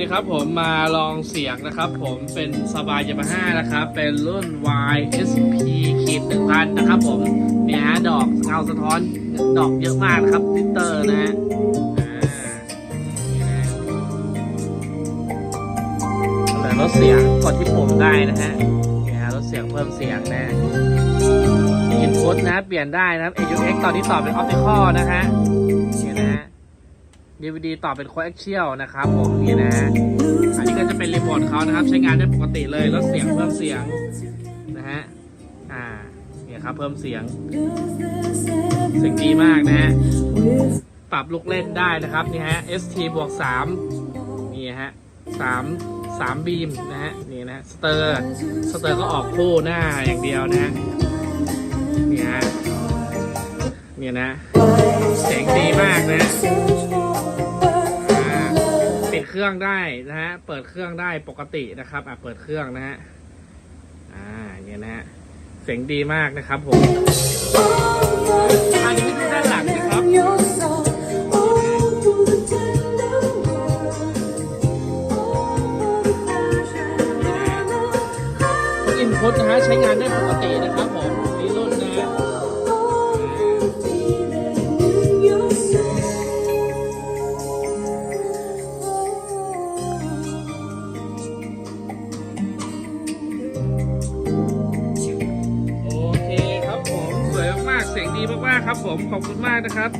นี่ครับผมมาลองเสียงนะครับผมเป็นสบายยามาฮ่านะครับ เป็นรุ่น YSP ขีดหนึ่งพันนะครับผมเนี่ยฮะดอกเงาสะท้อนดอกเยอะมากนะครับติเตอร์นะฮะนี่นะแต่ลดเสียงกดที่ปุ่มได้นะฮะเนี่ยฮะลดเสียงเพิ่มเสียงนะอินพุตนะเปลี่ยนได้นะครับ AUX ตอนนี้ต่อเป็น Optical นะฮะเนี่ยนะฮะ DVD ต่อเป็น coaxial นะครับผมนี่นะ อันนี้ก็จะเป็นรีโมทเขานะครับ ใช้งานได้ปกติเลยแล้วเสียงเพิ่มเสียงนะฮะ อ่า เนี่ยครับเพิ่มเสียง เสียงดีมากนะฮะ ปรับลูกเล่นได้นะครับนี่ฮะ ST บวก3นี่ฮะสามสามบีมนะฮะนี่นะสเตอร์สเตอร์ก็ออกคู่หน้าอย่างเดียวนะฮะนี่ฮะ เนี่ยนะเสียงดีมากนะอ่าปิดเครื่องได้นะฮะ เปิดเครื่องได้ปกตินะครับอะเปิดเครื่องนะฮะ อ่า เนี่ยนะฮะ เสียงดีมากนะครับผมอันนี้ดูด้านหลังนะครับอินพุตนะฮะ ใช้งานได้ปกตินะครับผม ดีมากๆครับผมขอบคุณมากนะครับ